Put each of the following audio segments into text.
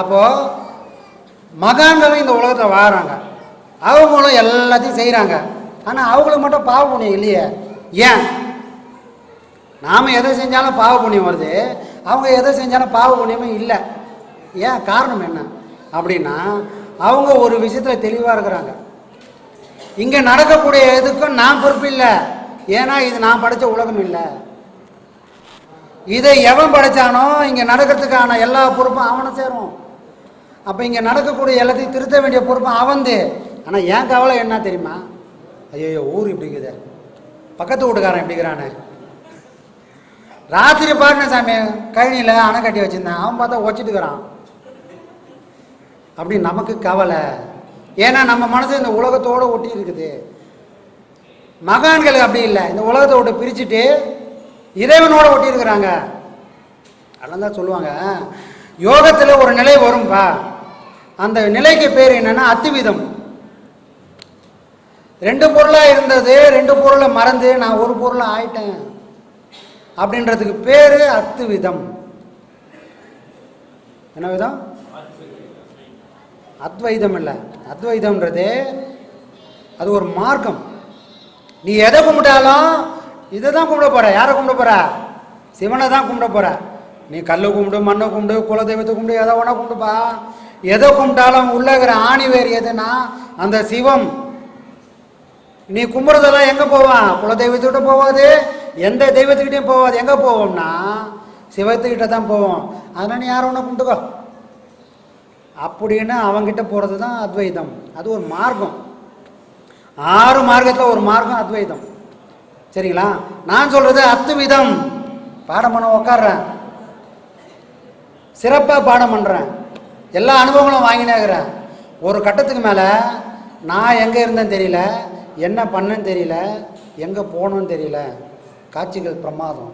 அப்போது மகான்களும் இந்த உலகத்தில் வாழறாங்க அவங்களும் எல்லாத்தையும் செய்கிறாங்க ஆனால் அவங்களுக்கு மட்டும் பாவ புண்ணியம் இல்லையே. ஏன்? நாம் எதை செஞ்சாலும் பாவ புண்ணியம் வருது. அவங்க எதை செஞ்சாலும் பாவ புண்ணியமும் இல்லை. ஏன்? காரணம் என்ன? அப்படின்னா அவங்க ஒரு விஷயத்தில் தெளிவாக இருக்கிறாங்க. இங்கே நடக்கக்கூடிய எதுக்கும் நான் பொறுப்பு இல்லை. ஏன்னா இது நான் படைச்ச உலகம் இல்லை. இதை எவன் படைத்தானோ இங்கே நடக்கிறதுக்கான எல்லா பொறுப்பும் அவனை சேரும். அப்போ இங்கே நடக்கக்கூடிய எல்லாத்தையும் திருத்த வேண்டிய பொறுப்பு அவந்து ஆனால் ஏன் கவலை என்ன தெரியுமா? ஐயோ ஊர் இப்படி இருக்குது. பக்கத்து வீட்டுக்காரன் இப்படி ராத்திரி பாடின சாமி கழனியில் அணை கட்டி வச்சுருந்தேன். அவன் பார்த்தா ஒச்சிட்டு இருக்கிறான். அப்படி நமக்கு கவலை. ஏன்னா நம்ம மனசு இந்த உலகத்தோடு ஒட்டி இருக்குது. மகான்கள் அப்படி இல்லை. இந்த உலகத்தை விட்டு பிரிச்சுட்டு இறைவனோட ஒட்டி இருக்கிறாங்க. அதெல்லாம் தான் சொல்லுவாங்க. யோகத்தில் ஒரு நிலை வரும்பா. அந்த நிலைக்கு பேர் என்னன்னா அத்துவிதம். ரெண்டு பொருளாக இருந்தது ரெண்டு பொருளை மறந்து நான் ஒரு பொருளை ஆயிட்டேன் அப்படின்றதுக்கு பேர் அத்துவிதம். என்ன விதம்? அத்வைதம் இல்லை. அத்வைதம்ன்றது அது ஒரு மார்க்கம். நீ எதை கும்பிட்டாலும் இதை தான் கும்பிட போகிற யாரை கும்பிட போகிற சிவனை தான் கும்பிட போகிற நீ கல்லை கும்பிடு மண்ணை கும்பிடு குலதெய்வத்தை கும்பிடு எதை வேணா கும்பிடுப்பா. எதை கும்பிட்டாலும் உள்ளே இருக்கிற ஆணி வேறு எதுனா அந்த சிவம். நீ கும்பிட்றதெல்லாம் எங்கே போவான் குலதெய்வத்துக்கிட்ட போவாது. எந்த தெய்வத்துக்கிட்டையும் போவாது. எங்கே போவோம்னா? சிவத்துக்கிட்ட தான் போவோம். அதனால் நீ யாரும் ஒன்று கும்பிட்டுக்கோ. அப்படின்னு அவங்ககிட்ட போகிறது தான் அத்வைதம். அது ஒரு மார்க்கம். ஆறு மார்க்கத்தில் ஒரு மார்க்கம் அத்வைதம். சரிங்களா? நான் சொல்கிறது அத்துவிதம் பாடம் பண்ண உக்காடுறேன் சிறப்பாக பாடம் பண்ணுறேன் எல்லா அனுபவங்களும் வாங்கினேங்கிறேன் ஒரு கட்டத்துக்கு மேலே நான் எங்கே இருந்தேன்னு தெரியல என்ன பண்ணேன்னு தெரியல எங்கே போகணுன்னு தெரியல. காட்சிகள் பிரமாதம்.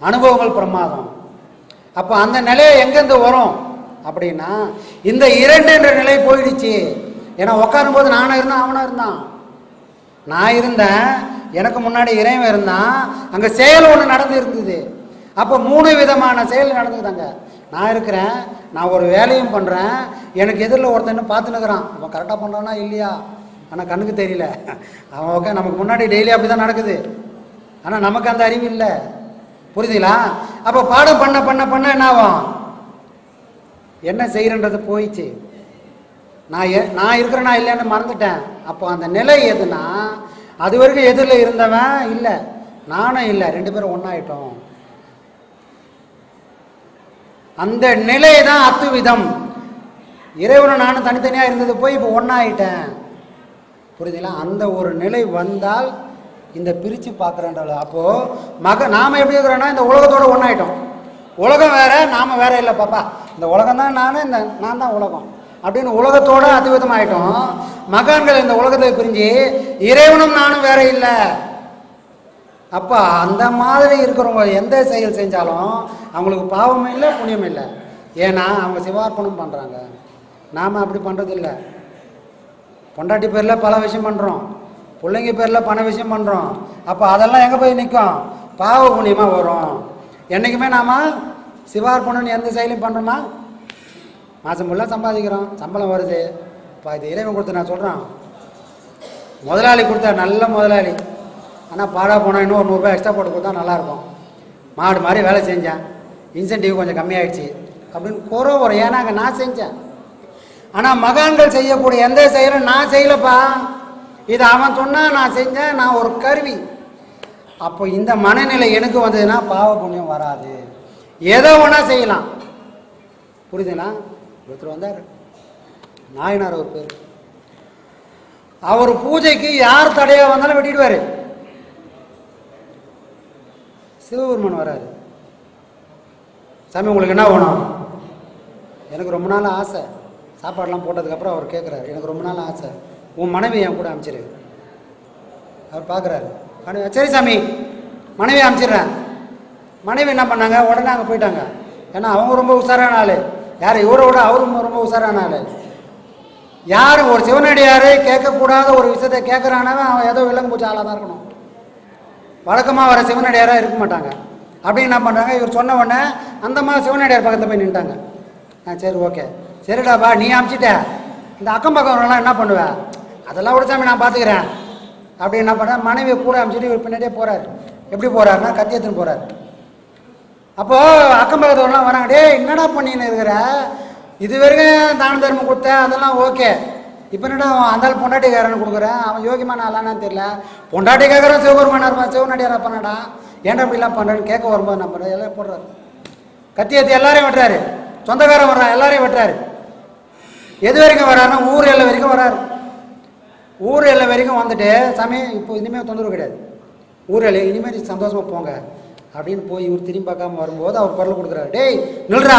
அனுபவங்கள் பிரமாதம். அப்போ அந்த நிலையை எங்கேருந்து வரும்? அப்படின்னா இந்த இரண்டுன்ற நிலை போயிடுச்சு. ஏன்னா உட்காரும்போது நானும் இருந்தேன் அவனும் இருந்தான். நான் இருந்தேன் எனக்கு முன்னாடி இறைவன் இருந்தான். அங்கே செயல் ஒன்று நடந்து இருந்தது. அப்போ மூணு விதமான செயல் நடந்துதாங்க. நான் இருக்கிறேன் நான் ஒரு வேலையும் பண்ணுறேன் எனக்கு எதிரில் ஒருத்தன் பார்த்துன்னுக்குறான் அவன் கரெக்டாக பண்ணுறானா இல்லையா? ஆனால் கண்ணுக்கு தெரியல. அவன் ஓகே நமக்கு முன்னாடி டெய்லி அப்படி தான் நடக்குது. ஆனால் நமக்கு அந்த அறிவு இல்லை. புரியுதுங்களா? அப்போ பாடம் பண்ண பண்ண பண்ண என்ன ஆகும்? என்ன செய்கிறன்றது போயிடுச்சு. நான் எ- நான் இருக்கிறேனா இல்லைன்னு மறந்துட்டேன். அப்போ அந்த நிலை எதுனா அது வரைக்கும் எதிரில் இருந்தவன் இல்லை. நானும் இல்லை. ரெண்டு பேரும் ஒன்றாயிட்டோம் அந்த நிலை தான் அத்துவிதம். இறைவனும் நானும் தனித்தனியாக இருந்தது போய் இப்போ ஒன்றாயிட்டேன் புரியுதுங்களா? அந்த ஒரு நிலை வந்தால் இந்த பிரித்து பார்க்குறேன்றது அப்போது மக நாம் எப்படி இருக்கிறோன்னா இந்த உலகத்தோடு ஒன்றாயிட்டோம் உலகம் வேறு நாம் வேறு இல்லை பாப்பா. இந்த உலகம் தான் நான் இந்த நான் தான் உலகம். அப்படின்னு உலகத்தோட அத்துவிதமாயிட்டோம். மகான்கள் இந்த உலகத்தை பிரிஞ்சு இறைவனும் நானும் வேற இல்லை. அப்போ அந்த மாதிரி இருக்கிறவங்க எந்த செயல் செஞ்சாலும் அவங்களுக்கு பாவமும் இல்லை புண்ணியம் இல்லை. ஏன்னா அவங்க சிவார்ப்பணம் பண்ணுறாங்க நாம் அப்படி பண்ணுறதில்ல பொண்டாட்டி பேரில் பல விஷயம் பண்ணுறோம் பிள்ளைங்க பேரில் பண விஷயம் பண்ணுறோம் அப்போ அதெல்லாம் எங்கே போய் நிற்கும் பாவ புண்ணியமாக வரும். என்றைக்குமே நாம் சிவார்ப்பணம்னு எந்த செயலையும் பண்ணுறோமா மாதம் ஃபுல்லாக சம்பாதிக்கிறோம். சம்பளம் வருது. இப்போ இது இறைவன் கொடுத்து நான் சொல்கிறேன் முதலாளி கொடுத்தா நல்ல முதலாளி. ஆனால் பாடா போனால் இன்னும் ஒரு நூறுரூவா எக்ஸ்ட்ரா போட்டு கொடுத்தா நல்லாயிருக்கும். மாடு மாதிரி வேலை செஞ்சேன். இன்சென்டிவ் கொஞ்சம் கம்மியாயிடுச்சு. அப்படின்னு குறை வரும் ஏன்னா அங்கே நான் செஞ்சேன். ஆனால் மகான்கள் செய்யக்கூடிய எந்த செயலும் நான் செய்யலப்பா. இது அவன் சொன்னால் நான் செஞ்சேன் நான் ஒரு கருவி. அப்போ இந்த மனநிலை எனக்கு வந்ததுன்னா பாவ புண்ணியம் வராது. எதை வேணால் செய்யலாம். புரியுதுங்களா? ஒருத்தர் வந்தார். நாயனார் ஒரு பேர். அவர் பூஜைக்கு யார் தடையாக வந்தாலும் வெட்டிடுவார். சிவபெருமான் வராரு. சாமி உங்களுக்கு என்ன வேணும்? எனக்கு ரொம்ப நாள் ஆசை. சாப்பாடெல்லாம் போட்டதுக்கப்புறம் அவர் கேட்குறாரு எனக்கு ரொம்ப நாள் ஆசை. உன் மனைவி என் கூட அனுப்பிச்சிரு அவர் பார்க்குறாரு மனைவி சரி சாமி மனைவி அனுப்பிச்சிடுறேன் மனைவி என்ன பண்ணாங்க? உடனே அங்கே போயிட்டாங்க. ஏன்னா அவங்க ரொம்ப உஷாரான ஆள். யார் இவரை விட அவரும் ரொம்ப உஷாரான ஆள். யார் ஒரு சிவனடியாரே கேட்கக்கூடாத ஒரு விஷயத்தை கேட்குறானவன் அவன் ஏதோ விலங்கு பூச்சி ஆளாக தான் இருக்கணும். வழக்கமாக வர சிவனடியாராக இருக்க மாட்டாங்க. அப்படின்னு என்ன பண்ணுறாங்க இவர் சொன்ன உடனே அந்த மாதிரி சிவனடியார் பக்கத்தில் போய் நின்ட்டாங்க ஆ சரி ஓகே. சரிடாப்பா நீ அமுச்சிட்ட. இந்த அக்கம் பக்கம் என்ன பண்ணுவ? அதெல்லாம் விட சாமி நான் பார்த்துக்கிறேன் அப்படி என்ன பண்ணுறேன் மனைவி கூட அமிச்சிட்டு இவர் பின்னாடியே போகிறார் எப்படி போகிறாருன்னா கத்தி எடுத்துன்னு போகிறாரு அப்போது அக்கம் பக்கத்துலாம் வராங்க. டேய் என்னடா பண்ணின்னு இருக்கிற? இது வரைக்கும் தான தர்மம் கொடுத்தேன் அதெல்லாம் ஓகே. இப்போ என்னடா அவன் அந்தாள் பொண்டாட்டிக்காரன்னு கொடுக்குறேன்? அவன் யோகியமான ஆளானான்னு தெரியல. பொண்டாட்டிக்காரன் கேட்குறான் இருப்பான் சிவனடியாரா பண்ணடா? ஏன்டா இப்படிலாம் பண்ணுறேன்னு கேட்க வரும்போது நம்ம எல்லாம் போடுறாரு. கத்தி ஏற்றி எல்லாரையும் வெட்டுறாரு. சொந்தக்காரன் வர்றான். எல்லாரையும் வெட்டுறாரு. எது வரைக்கும் வர்றாருன்னா ஊர் எல்லை வரைக்கும் வர்றாரு. ஊர் எல்லை வரைக்கும் வந்துட்டு சாமி இப்போ இனிமேல் தொந்தரவு கிடையாது. ஊர் எல்லை இனிமேல் சந்தோஷமாக போங்க. அப்படின்னு போய் இவர் திரும்பி பார்க்காம வரும்போது அவர் குரல் கொடுக்குறாரு. டேய் நில்றா.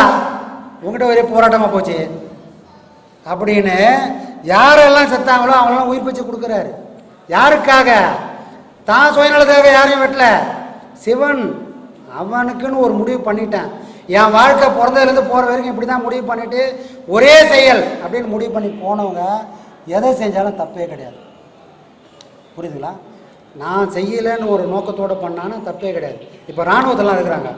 உங்ககிட்ட ஒரே போராட்டமாக போச்சு. அப்படின்னு யாரெல்லாம் செத்தாங்களோ அவங்களாம் உயிர் பச்சு கொடுக்குறாரு. யாருக்காக? தான் சுயநலத்தாக யாரையும் வெட்டல. சிவன் அவனுக்குன்னு ஒரு முடிவு பண்ணிட்டான். என் வாழ்க்கை பிறந்ததுலேருந்து போகிற வரைக்கும் இப்படி தான் முடிவு பண்ணிட்டு ஒரே செயல் அப்படின்னு முடிவு பண்ணி போனவங்க எதை செஞ்சாலும் தப்பே கிடையாது. புரியுதுங்களா? நான் செய்யலைன்னு ஒரு நோக்கத்தோடு பண்ணான்னு தப்பே கிடையாது. இப்போ இராணுவத்தெல்லாம் இருக்கிறாங்க.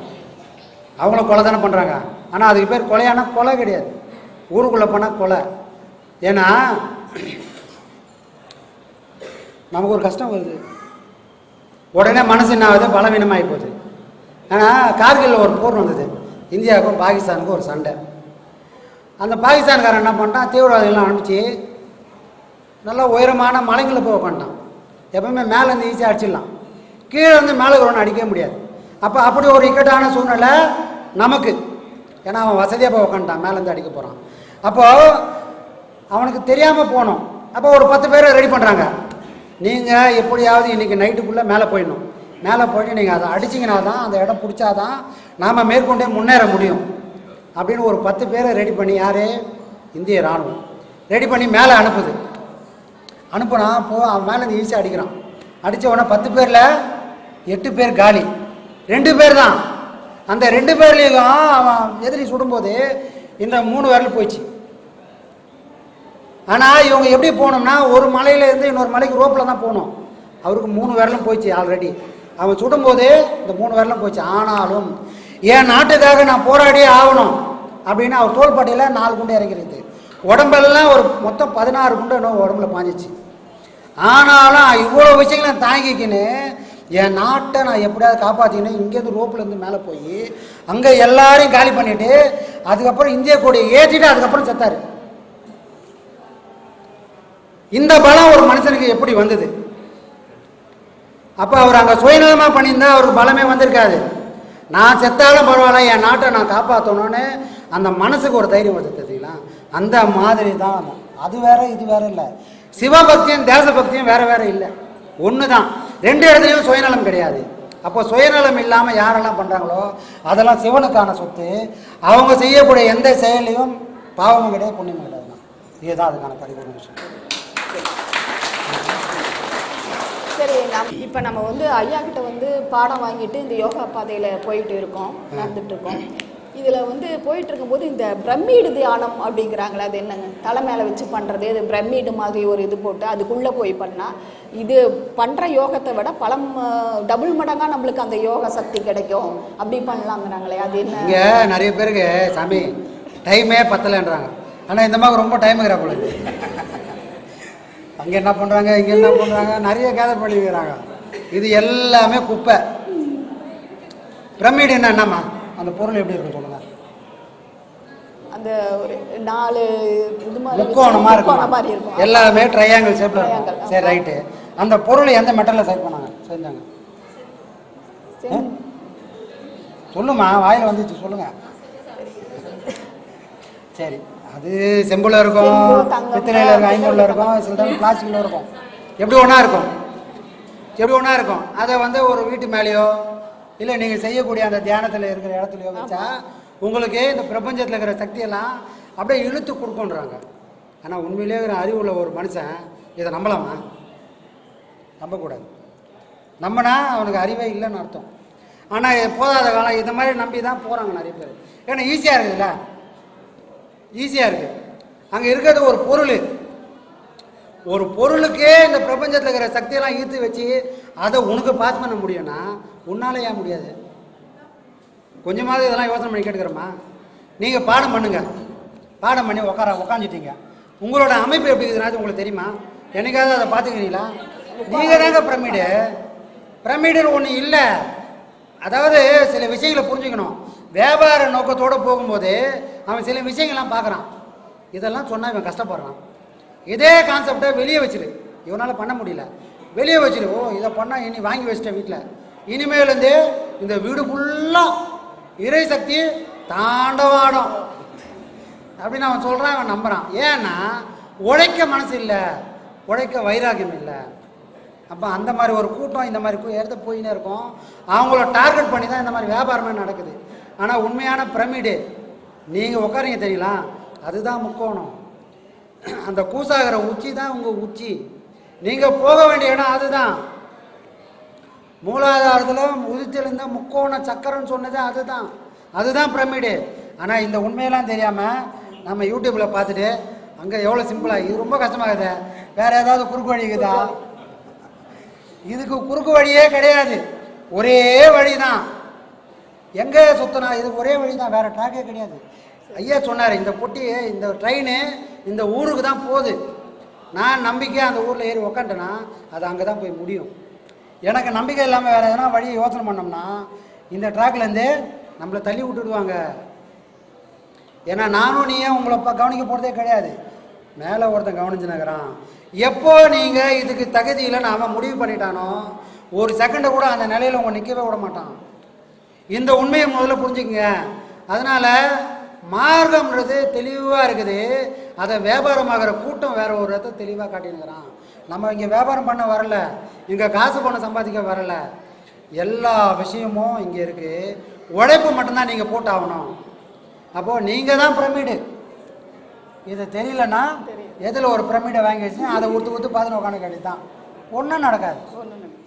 அவங்கள கொலை தானே பண்ணுறாங்க ஆனால் அதுக்கு பேர் கொலையானால் கொலை கிடையாது. ஊருக்குள்ளே பண்ணால் கொலை. ஏன்னா நமக்கு ஒரு கஷ்டம் வருது. உடனே மனசு என்ன ஆகுது? பலவீனமாகி போகுது. ஆனால் கார்கில்ல ஒரு போர் வந்தது இந்தியாவுக்கும் பாகிஸ்தானுக்கும் ஒரு சண்டை. அந்த பாகிஸ்தான்காரன் என்ன பண்ணிட்டான்? தீவிரவாதிகள்லாம் அனுப்பிச்சு நல்லா உயரமான மலைங்களை போய் உட்காந்துட்டான் எப்பவுமே மேலே இருந்து ஈஸியாக அடிச்சிடலாம். கீழே வந்து மேலே ஒன்று அடிக்கவே முடியாது. அப்போ அப்படி ஒரு இக்கட்டான சூழ்நிலை நமக்கு. ஏன்னா அவன் வசதியாக போய் உட்காந்துட்டான் மேலேருந்து அடிக்க போகிறான் அப்போது அவனுக்கு தெரியாமல் போனோம். அப்போ ஒரு பத்து பேரை ரெடி பண்ணுறாங்க நீங்கள் எப்படியாவது இன்றைக்கி நைட்டுக்குள்ளே மேலே போயிடணும். மேலே போயிட்டு நீங்கள் அதை அடிச்சிங்கன்னா தான் அந்த இடம் பிடிச்சாதான் நாம் மேற்கொண்டே முன்னேற முடியும். அப்படின்னு ஒரு பத்து பேரை ரெடி பண்ணி யார்? இந்திய இராணுவம் ரெடி பண்ணி மேலே அனுப்புது. அனுப்புனா போ அவன் மேலே ஈஸியாக அடிக்கிறான். அடித்த உடனே பத்து பேரில் எட்டு பேர் காலி. ரெண்டு பேர் தான். அந்த ரெண்டு பேர்லேயும் அவன் எதிரி சுடும்போது இந்த மூணு விரல் போயிடுச்சு. ஆனால் இவங்க எப்படி போனோம்னா ஒரு மலையிலேருந்து இன்னொரு மலைக்கு ரோப்பில் தான் போகணும் அவருக்கு மூணு விரலும் போயிடுச்சு ஆல்ரெடி அவன் சுடும்போது இந்த மூணு விரலும் போயிடுச்சு. ஆனாலும் என் நாட்டுக்காக நான் போராடியே ஆகணும் அப்படின்னு அவர் தோள்பட்டையில் நாலு குண்டு இறக்கிறது உடம்பெல்லாம் ஒரு மொத்தம் பதினாறு குண்டு இன்னும் உடம்புல பாஞ்சிச்சு. ஆனாலும் இவ்வளோ விஷயங்களை தாங்கிக்கின்னு என் நாட்டை நான் எப்படியாவது காப்பாற்றிக்கணும் இங்கேருந்து ரோப்லேருந்து மேலே போய் அங்கே எல்லாரையும் காலி பண்ணிவிட்டு அதுக்கப்புறம் இந்திய கொடியை ஏற்றிட்டு அதுக்கப்புறம் செத்தாரு. இந்த பலம் ஒரு மனுஷனுக்கு எப்படி வந்தது? அப்போ அவர் அங்கே சுயநலமாக பண்ணியிருந்தா அவருக்கு பலமே வந்திருக்காது. நான் செத்தாலும் பரவாயில்ல என் நாட்டை நான் காப்பாற்றணும்னு அந்த மனசுக்கு ஒரு தைரியம் வருது தெரியுங்களா? அந்த மாதிரி தான் அது. வேற இது வேற இல்லை. சிவபக்தியும் தேசபக்தியும் வேற வேற இல்லை. ஒன்று தான் ரெண்டு இடத்துலையும் சுயநலம் கிடையாது. அப்போ சுயநலம் இல்லாமல் யாரெல்லாம் பண்ணுறாங்களோ அதெல்லாம் சிவனுக்கான சொத்து. அவங்க செய்யக்கூடிய எந்த செயலையும் பாவமும் கிடையாது புண்ணியமும் கிடையாது. இதுதான் அதுக்கான பரிபூர்ண விஷயம். சரி நம் இப்போ நம்ம வந்து ஐயா கிட்ட வந்து பாடம் வாங்கிட்டு இந்த யோகா பாதையில் போயிட்டு இருக்கோம் நடந்துட்டு இருக்கோம். இதில் வந்து போயிட்டு இருக்கும்போது இந்த பிரம்மீடு தியானம் அப்படிங்கிறாங்களே அது என்னங்க? தலை மேலே வச்சு பண்ணுறது இது பிரம்மீடு மாதிரி ஒரு இது போட்டு அதுக்குள்ளே போய் பண்ணால் இது பண்ணுற யோகத்தை விட பலம் டபுள் மடங்காக நம்மளுக்கு அந்த யோக சக்தி கிடைக்கும். அப்படி பண்ணலாங்கிறாங்களே அது என்ன? இங்கே நிறைய பேருக்கு சாமி டைமே பத்தலைன்றாங்க. ஆனால் இந்த மாதிரி ரொம்ப டைம் இருக்கிற போல அங்கே என்ன பண்ணுறாங்க இங்கே என்ன பண்ணுறாங்க நிறைய கேதர் பண்ணிக்கிறாங்க இது எல்லாமே குப்பை. பிரமிடு என்ன என்னம்மா? அந்த பொருள் எப்படி இருக்கும் சொல்லுங்க. அந்த ஒரு நாலு இது மாதிரி முக்கோணமாக முக்கோணம் மாதிரி இருக்கும்? இருக்கும். எல்லாமே ட்ரையாங்கிள் ஷேப்பில் இருக்கும். சரி ரைட்டு அந்த பொருள் எந்த மெட்டலில் சரி பண்ணாங்க? செஞ்சாங்க. சொல்லுமா வாயில் வந்துச்சு சொல்லுங்க. சரி. அது செம்புல இருக்கும் பித்தளையில் இருக்கும் ஐம்பொருள் இருக்கும். சில டைம் பிளாஸ்டிக்கில் இருக்கும். எப்படி ஒன்றா இருக்கும்? எப்படி ஒன்றா இருக்கும்? அதை வந்து ஒரு வீட்டு மேலேயோ இல்லை நீங்கள் செய்யக்கூடிய அந்த தியானத்தில் இருக்கிற இடத்துலையோ வச்சா உங்களுக்கு இந்த பிரபஞ்சத்தில் இருக்கிற சக்தியெல்லாம் அப்படியே இழுத்து கொடுக்குன்றாங்க ஆனால் உண்மையிலேயே இருக்கிற அறிவுள்ள ஒரு மனுஷன் இதை நம்பலாமா? நம்பக்கூடாது. நம்பினா அவனுக்கு அறிவே இல்லைன்னு அர்த்தம். ஆனால் போதாத காலம் இந்த மாதிரி நம்பி தான் போகிறாங்க நிறைய பேர். ஏன்னா ஈஸியாக இருக்குதுல்ல? ஈஸியாக இருக்குது அங்கே இருக்கிறது ஒரு பொருள். ஒரு பொருளுக்கே இந்த பிரபஞ்சத்தில் இருக்கிற சக்தியெல்லாம் ஈர்த்து வச்சு அதை உனக்கு பாஸ் பண்ண முடியும்னா உன்னால் ஏன் முடியாது? கொஞ்சமாவது இதெல்லாம் யோசனை பண்ணி கேட்டுக்கிறோமா நீங்கள் பாடம் பண்ணுங்கள் பாடம் பண்ணி உட்கார உட்காந்துட்டீங்க உங்களோட அமைப்பு எப்படி இருக்குதுன்னா உங்களுக்கு தெரியுமா? என்னைக்காவது அதை பார்த்துக்கிறீங்களா? நீங்கள் தாங்க பிரமிடு. பிரமிடுன்னு ஒன்று இல்லை. அதாவது சில விஷயங்களை புரிஞ்சுக்கணும். வியாபார நோக்கத்தோடு போகும்போது அவன் சில விஷயங்கள்லாம் பார்க்குறான். இதெல்லாம் சொன்னால் இவன் கஷ்டப்படுறான். இதே கான்செப்டை வெளியே வச்சிரு. இவனால் பண்ண முடியல. வெளியே வச்சிரு. ஓ இதை பண்ணால் இனி வாங்கி வச்சிட்டேன் வீட்டில் இனிமேலேருந்து இந்த வீடு ஃபுல்லாக இறை சக்தி தாண்டவாடம். அப்படின்னு அவன் சொல்கிறான் அவன் நம்புகிறான் ஏன்னா உழைக்க மனசு இல்லை. உழைக்க வைராகியம் இல்லை. அப்போ அந்த மாதிரி ஒரு கூட்டம் இந்த மாதிரி கூ- இடத்த இருக்கும். அவங்கள டார்கெட் பண்ணி தான் இந்த மாதிரி வியாபாரமே நடக்குது. ஆனால் உண்மையான பிரமிடு நீங்கள் உட்காரிங்க தெரியுங்களா? அதுதான் முக்கோணம். அந்த கூசாகிற உச்சி தான் உங்கள் உச்சி. நீங்கள் போக வேண்டிய இடம் அதுதான். மூலாதாரத்தில் உதித்திலிருந்த முக்கோண சக்கரம்னு சொன்னது அதுதான். அதுதான் பிரமிடு. ஆனால் இந்த உண்மையெல்லாம் தெரியாமல் நம்ம யூடியூப்பில் பார்த்துட்டு அங்கே எவ்வளோ சிம்பிளாக இது ரொம்ப கஷ்டமாகுது. வேறு ஏதாவது குறுக்கு வழி இருக்குதா? இதுக்கு குறுக்கு வழியே கிடையாது. ஒரே வழி தான் எங்கே சுத்தினா? இது ஒரே வழி தான் வேறு ட்ராக்கே கிடையாது. ஐயா சொன்னார் இந்த பொட்டி இந்த ட்ரெயின் இந்த ஊருக்கு தான் போகுது. நான் நம்பிக்கையாக அந்த ஊரில் ஏறி உக்காண்டேன்னா அது அங்கே தான் போய் முடியும். எனக்கு நம்பிக்கை இல்லாமல் வேறு எதனா வழி யோசனை பண்ணோம்னா இந்த ட்ராக்லேருந்து நம்மளை தள்ளி விட்டுடுவாங்க. ஏன்னா நானும் நீயே உங்களை இப்போ கவனிக்க போகிறதே கிடையாது. மேலே ஒருத்தன் கவனிச்சுனுக்கிறான் எப்போ நீங்கள் இதுக்கு தகுதி இல்லைன்னு அவன் முடிவு பண்ணிட்டானோ ஒரு செகண்டை கூட அந்த நிலையில் உங்கள் நிற்கவே விட மாட்டான். இந்த உண்மையை முதல்ல புரிஞ்சுக்கங்க. அதனால மார்க்கம்ன்றது தெளிவாக இருக்குது. அதை வியாபாரமாகிற கூட்டம் வேற ஒரு இடத்த தெளிவாக காட்டினுக்கிறான். நம்ம இங்கே வியாபாரம் பண்ண வரல. இங்கே காசு பணம் சம்பாதிக்க வரல. எல்லா விஷயமும் இங்கே இருக்குது உழைப்பு மட்டும்தான் நீங்கள் போட்டு ஆகணும் அப்போது நீங்கள் தான் பிரமிடு. இது தெரியலன்னா எதில் ஒரு பிரமிடை வாங்கி வச்சு அதை ஊற்று ஊற்று பார்த்துன்னு உட்காந்து வேண்டியது தான் ஒன்றும் நடக்காது.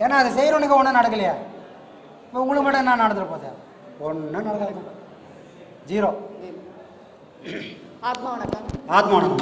ஏன்னா அதை செய்கிறவனுக்கு ஒன்றும் நடக்கலையா? உங்களுக்கு மட்டும் என்ன நடந்துட்டு போகுது? ஒன்றும் நடக்காது. ஜீரோ. ஆத்மா வணக்கம். ஆத்மானம்